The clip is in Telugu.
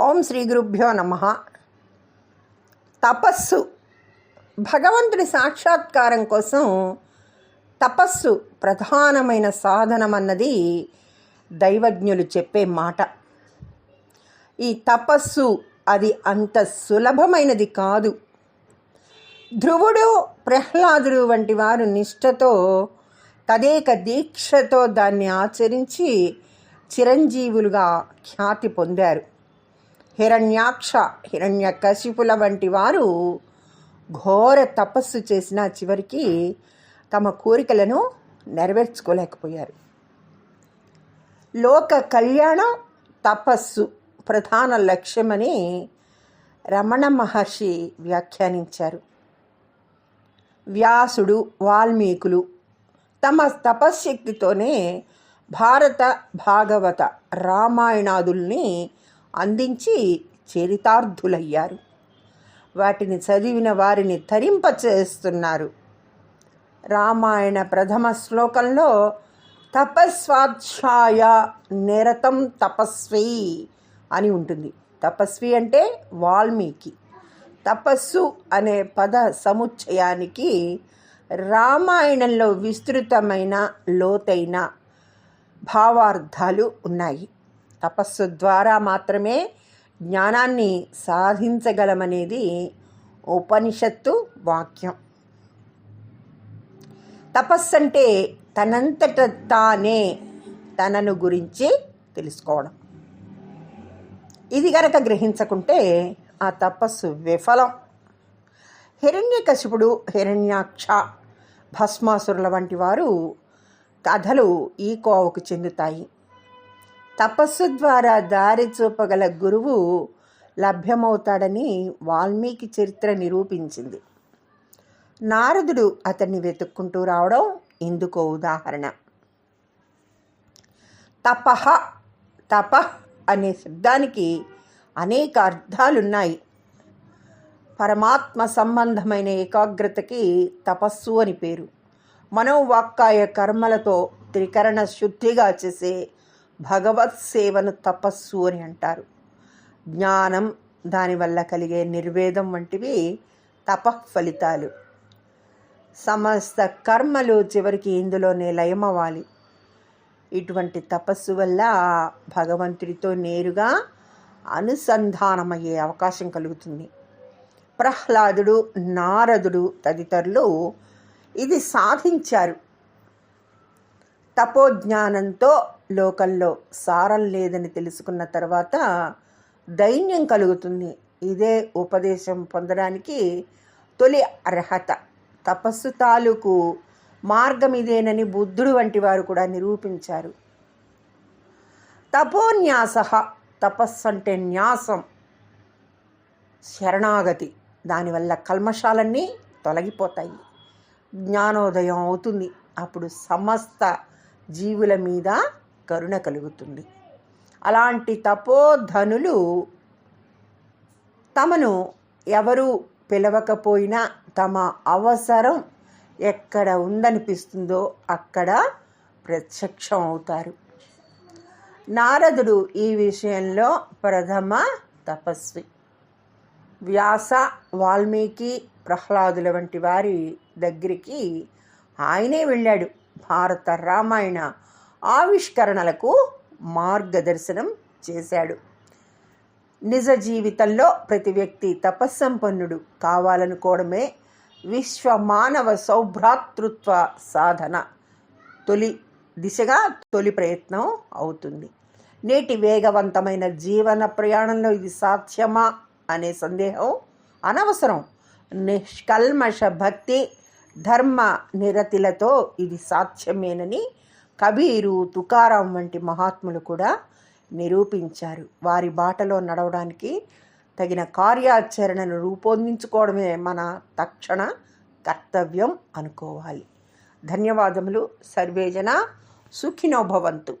ఓం శ్రీ గురుభ్యో నమ. తపస్సు. భగవంతుడి సాక్షాత్కారం కోసం తపస్సు ప్రధానమైన సాధనం అన్నది దైవజ్ఞులు చెప్పే మాట. ఈ తపస్సు అది అంత సులభమైనది కాదు. ధ్రువుడు ప్రహ్లాదుడు వంటి వారు నిష్ఠతో తదేక దీక్షతో దాన్ని ఆచరించి చిరంజీవులుగా ఖ్యాతి పొందారు. హిరణ్యాక్ష హిరణ్యకశిపుల వంటి వారు ఘోర తపస్సు చేసిన చివరికి తమ కోరికలను నెరవేర్చుకోలేకపోయారు. లోక కళ్యాణం తపస్సు ప్రధాన లక్ష్యమని రమణ మహర్షి వ్యాఖ్యానించారు. వ్యాసుడు వాల్మీకులు తమ తపశ్శక్తితోనే భారత భాగవత రామాయణాదుల్ని అందించి చరితార్థులయ్యారు. వాటిని చదివిన వారిని ధరింపచేస్తున్నారు రామాయణ ప్రథమ శ్లోకంలో తపస్వాధ్యాయ నిరతం తపస్వి అని ఉంటుంది. తపస్వి అంటే వాల్మీకి. తపస్సు అనే పద సముచ్చయానికి రామాయణంలో విస్తృతమైన లోతైన భావార్థాలు ఉన్నాయి. తపస్సు ద్వారా మాత్రమే జ్ఞానాన్ని సాధించగలమనేది ఉపనిషత్తు వాక్యం. తపస్సు అంటే తనంతట తానే తనను గురించి తెలుసుకోవడం. ఇది గనక గ్రహించకుంటే ఆ తపస్సు విఫలం. హిరణ్యకశిపుడు హిరణ్యాక్ష భస్మాసురుల వంటి వారు కథలు ఈ కోవకు చెందుతాయి. తపస్సు ద్వారా దారి చూపగల గురువు లభ్యమవుతాడని వాల్మీకి చరిత్ర నిరూపించింది. నారదుడు అతన్ని వెతుక్కుంటూ రావడం ఇందుకో ఉదాహరణ. తపహ తప అనే శబ్దానికి అనేక అర్థాలున్నాయి. పరమాత్మ సంబంధమైన ఏకాగ్రతకి తపస్సు అని పేరు. మనోవాక్కాయ కర్మలతో త్రికరణ శుద్ధిగా చేసే భగవత్ సేవను తపస్సు అని అంటారు. జ్ఞానం దానివల్ల కలిగే నిర్వేదం వంటివి తప ఫలితాలు. సమస్త కర్మలు చివరికి ఇందులోనే లయమవ్వాలి. ఇటువంటి తపస్సు వల్ల భగవంతుడితో నేరుగా అనుసంధానమయ్యే అవకాశం కలుగుతుంది. ప్రహ్లాదుడు నారదుడు తదితరులు ఇది సాధించారు. తపోజ్ఞానంతో లోకంలో సారం లేదని తెలుసుకున్న తర్వాత దైన్యం కలుగుతుంది. ఇదే ఉపదేశం పొందడానికి తొలి అర్హత. తపస్సు తాలూకు మార్గం ఇదేనని బుద్ధుడు వంటి వారు కూడా నిరూపించారు. తపోన్యాస తపస్సు అంటే న్యాసం శరణాగతి. దానివల్ల కల్మషాలన్నీ తొలగిపోతాయి. జ్ఞానోదయం అవుతుంది. అప్పుడు సమస్త జీవుల మీద కరుణ కలుగుతుంది. అలాంటి తపోధనులు తమను ఎవరు పిలవకపోయినా తమ అవసరం ఎక్కడ ఉందనిపిస్తుందో అక్కడ ప్రత్యక్షం అవుతారు. నారదుడు ఈ విషయంలో ప్రథమ తపస్వి. వ్యాస వాల్మీకి ప్రహ్లాదుల వంటి వారి దగ్గరికి ఆయనే వెళ్ళాడు. భారత రామాయణ ఆవిష్కరణలకు మార్గదర్శనం చేశాడు. నిజ జీవితంలో ప్రతి వ్యక్తి తపస్సంపన్నుడు కావాలనుకోవడమే విశ్వ మానవ సౌభ్రాతృత్వ సాధన. తొలి దిశగా తొలి ప్రయత్నం అవుతుంది. నేటి వేగవంతమైన జీవన ప్రయాణంలో ఇది సాధ్యమా అనే సందేహం అనవసరం. నిష్కల్మష భక్తి ధర్మ నిరతిలతో ఇది సాధ్యమేనని కబీరు తుకారాం వంటి మహాత్ములు కూడా నిరూపించారు. వారి బాటలో నడవడానికి తగిన కార్యాచరణను రూపొందించుకోవడమే మన తక్షణ కర్తవ్యం అనుకోవాలి. ధన్యవాదములు. సర్వేజన సుఖినోభవంతు